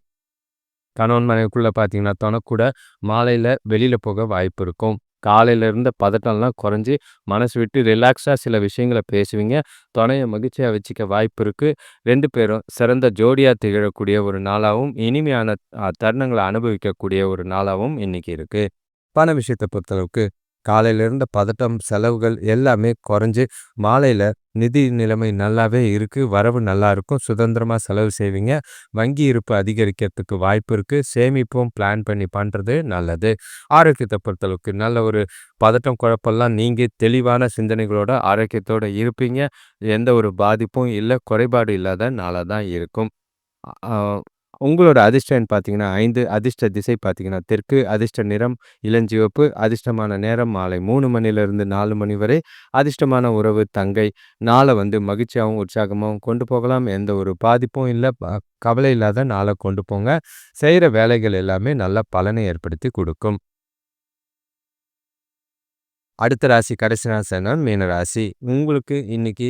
கணவன் மனைவிக்குள்ளே பார்த்தீங்கன்னா தொணக்கூட மாலையில் வெளியில் போக வாய்ப்பு இருக்கும். காலையில இருந்த பதட்டம்லாம் குறைஞ்சி மனசு விட்டு ரிலாக்ஸாக சில விஷயங்களை பேசுவீங்க. துணையை மகிழ்ச்சியாக வச்சுக்க வாய்ப்பு இருக்குது ரெண்டு பேரும் சிறந்த ஜோடியாக திகழக்கூடிய ஒரு நாளாகவும் இனிமையான தருணங்களை அனுபவிக்கக்கூடிய ஒரு நாளாகவும் இன்னைக்கு இருக்குது பண விஷயத்தை பொறுத்தளவுக்கு காலையிலிருந்து பதட்டம், செலவுகள் எல்லாமே குறைஞ்சி மாலையில் நிதி நிலைமை நல்லாவே இருக்குது வரவு நல்லா இருக்கும். சுதந்திரமாக செலவு செய்வீங்க. வங்கி இருப்பு அதிகரிக்கிறதுக்கு வாய்ப்பு இருக்குது சேமிப்பும் பிளான் பண்ணி பண்ணுறது நல்லது. ஆரோக்கியத்தை பொறுத்தளவுக்கு நல்ல ஒரு பதட்டம், குழப்பம்லாம் நீங்கி தெளிவான சிந்தனைகளோட ஆரோக்கியத்தோடு இருப்பீங்க. எந்த ஒரு பாதிப்பும் இல்லை குறைபாடு இல்லாத நாளாக தான் இருக்கும். உங்களோட அதிர்ஷ்டம் பார்த்தீங்கன்னா ஐந்து அதிர்ஷ்ட திசை பார்த்தீங்கன்னா தெற்கு அதிர்ஷ்ட நிறம் இளஞ்சிவப்பு அதிர்ஷ்டமான நேரம் மாலை மூணு மணிலிருந்து நாலு மணி வரை அதிர்ஷ்டமான உறவு தங்கை. நாளை வந்து மகிழ்ச்சியாகவும் உற்சாகமாகவும் கொண்டு போகலாம். எந்த ஒரு பாதிப்பும் இல்லை. கவலை இல்லாத நாளை கொண்டு போங்க. செய்கிற வேலைகள் எல்லாமே நல்ல பலனை ஏற்படுத்தி கொடுக்கும். அடுத்த ராசி கடைசி ராசி என்ன? மீன ராசி. உங்களுக்கு இன்னைக்கு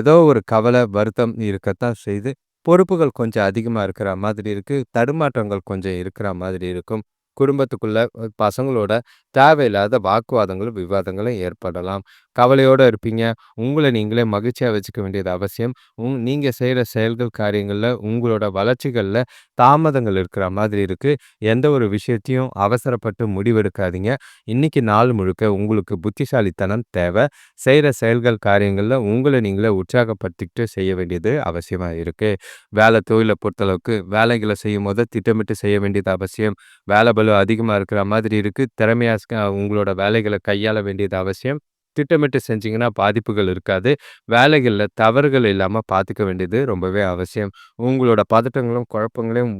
ஏதோ ஒரு கவலை வருத்தம் இருக்கத்தான் செய்து பொறுப்புகள் கொஞ்சம் அதிகமாக இருக்கிற மாதிரி இருக்குது தடுமாற்றங்கள் கொஞ்சம் இருக்கிற மாதிரி இருக்கும். குடும்பத்துக்குள்ள பசங்களோட தேவையில்லாத வாக்குவாதங்களும் விவாதங்களும் ஏற்படலாம். கவலையோடு இருப்பீங்க. உங்களை நீங்களே மகிழ்ச்சியாக வச்சுக்க வேண்டியது அவசியம். உங் நீங்கள் செய்கிற செயல்கள் காரியங்களில் உங்களோட வளர்ச்சிகளில் தாமதங்கள் இருக்கிற மாதிரி இருக்குது எந்த ஒரு விஷயத்தையும் அவசரப்பட்டு முடிவெடுக்காதீங்க. இன்றைக்கி நாள் முழுக்க உங்களுக்கு புத்திசாலித்தனம் தேவை. செய்கிற செயல்கள் காரியங்களில் உங்களை நீங்களே உற்சாகப்படுத்திக்கிட்டு செய்ய வேண்டியது அவசியமாக இருக்குது வேலை தொழிலை பொறுத்தளவுக்கு வேலைகளை செய்யும் போது திட்டமிட்டு செய்ய வேண்டியது அவசியம். வேலை பலு அதிகமாக இருக்கிற மாதிரி இருக்குது திறமையாக உங்களோட வேலைகளை கையாள வேண்டியது அவசியம். திட்டமிட்டு செஞ்சிங்கன்னா பாதிப்புகள் இருக்காது. வேலைகளில் தவறுகள் இல்லாமல் பார்த்துக்க வேண்டியது ரொம்பவே அவசியம். உங்களோட பதட்டங்களும் குழப்பங்களையும்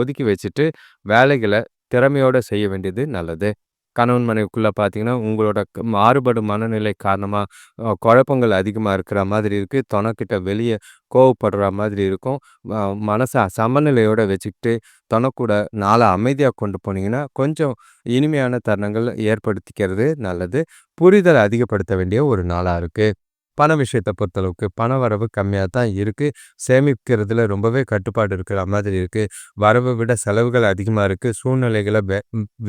ஒதுக்கி வச்சுட்டு வேலைகளை திறமையோடு செய்ய வேண்டியது நல்லது. கணவன் மனைவிக்குள்ளே பார்த்தீங்கன்னா உங்களோட மாறுபடும் மனநிலை காரணமாக குழப்பங்கள் அதிகமாக இருக்கிற மாதிரி இருக்குது தொனக்கிட்ட வெளியே கோவப்படுற மாதிரி இருக்கும். மனசை சமநிலையோடு வச்சுக்கிட்டு தனக்கூட நாளை அமைதியாக கொண்டு போனீங்கன்னா கொஞ்சம் இனிமையான தருணங்கள் ஏற்படுத்திக்கிறது நல்லது. புரிதல் அதிகப்படுத்த வேண்டிய ஒரு நாளாக இருக்குது பண விஷயத்தை பொறுத்தளவுக்கு பண வரவு கம்மியாக தான் இருக்குது சேமிக்கிறதுல ரொம்பவே கட்டுப்பாடு இருக்கிற மாதிரி இருக்குது வரவை விட செலவுகள் அதிகமாக இருக்குது சூழ்நிலைகளை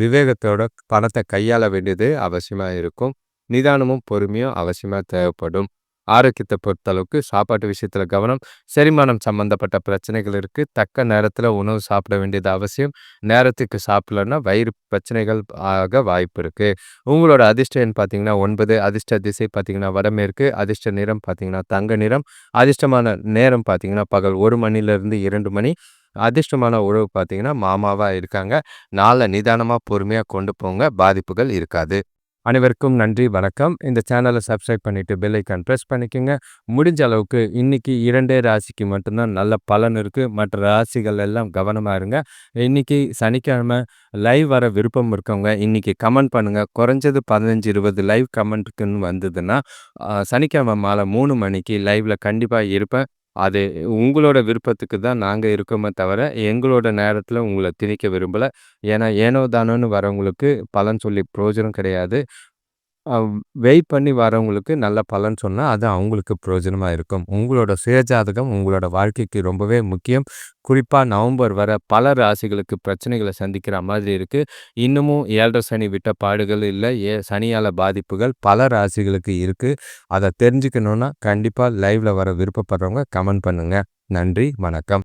விவேகத்தோட பணத்தை கையாள வேண்டியது அவசியமாக இருக்கும். நிதானமும் பொறுமையும் அவசியமாக தேவைப்படும். ஆரோக்கியத்தை பொறுத்தளவுக்கு சாப்பாட்டு விஷயத்தில் கவனம் செரிமானம் சம்மந்தப்பட்ட பிரச்சனைகள் இருக்குது தக்க நேரத்தில் உணவு சாப்பிட வேண்டியது அவசியம். நேரத்துக்கு சாப்பிடலன்னா வயிறு பிரச்சனைகள் ஆக வாய்ப்பு இருக்குது உங்களோட அதிர்ஷ்ட எண் பார்த்தீங்கன்னா ஒன்பது அதிர்ஷ்ட திசை பார்த்தீங்கன்னா வடமேற்கு அதிர்ஷ்ட நிறம் பார்த்தீங்கன்னா தங்க நிறம் அதிர்ஷ்டமான நேரம் பார்த்தீங்கன்னா பகல் ஒரு மணிலேருந்து இரண்டு மணி. அதிர்ஷ்டமான உறவு பார்த்தீங்கன்னா மாமாவாக இருக்காங்க. நாளை நிதானமாக பொறுமையாக கொண்டு போங்க. பாதிப்புகள் இருக்காது. அனைவருக்கும் நன்றி வணக்கம். இந்த சேனலை சப்ஸ்கிரைப் பண்ணிவிட்டு பெல்லைக்கான் ப்ரெஸ் பண்ணிக்கோங்க. முடிஞ்ச அளவுக்கு இன்றைக்கி இரண்டே ராசிக்கு மட்டும்தான் நல்ல பலன் இருக்குது மற்ற ராசிகள் எல்லாம் கவனமாக இருங்க. இன்றைக்கி சனிக்கிழமை லைவ் வர விருப்பம் இருக்கவங்க இன்றைக்கி கமெண்ட் பண்ணுங்கள் குறைஞ்சது பதினஞ்சு இருபது லைவ் கமெண்ட்டுக்குன்னு வந்ததுன்னா சனிக்கிழமை மாலை மூணு மணிக்கு லைவில் கண்டிப்பாக இருப்பேன். அது உங்களோட விருப்பத்துக்கு தான் நாங்கள் இருக்கோமே தவிர எங்களோட நேரத்தில் உங்களை திணிக்க விரும்பலை. ஏன்னா ஏனோ தானோன்னு வரவங்களுக்கு பலன் சொல்லி பிரயோஜனம் கிடையாது. வெயிட் பண்ணி வரவங்களுக்கு நல்ல பலன் சொன்னால் அது அவங்களுக்கு பிரயோஜனமாக இருக்கும். உங்களோட சுயஜாதகம் உங்களோட வாழ்க்கைக்கு ரொம்பவே முக்கியம். குறிப்பாக நவம்பர் வர பல ராசிகளுக்கு பிரச்சனைகளை சந்திக்கிற மாதிரி இருக்குது இன்னமும் ஏழரை சனி விட்ட பாடுகள் இல்லை ஏ சனியால் பாதிப்புகள் பல ராசிகளுக்கு இருக்குது அதை தெரிஞ்சுக்கணுன்னா கண்டிப்பாக லைவில் வர விருப்பப்படுறவங்க கமெண்ட் பண்ணுங்கள் நன்றி வணக்கம்.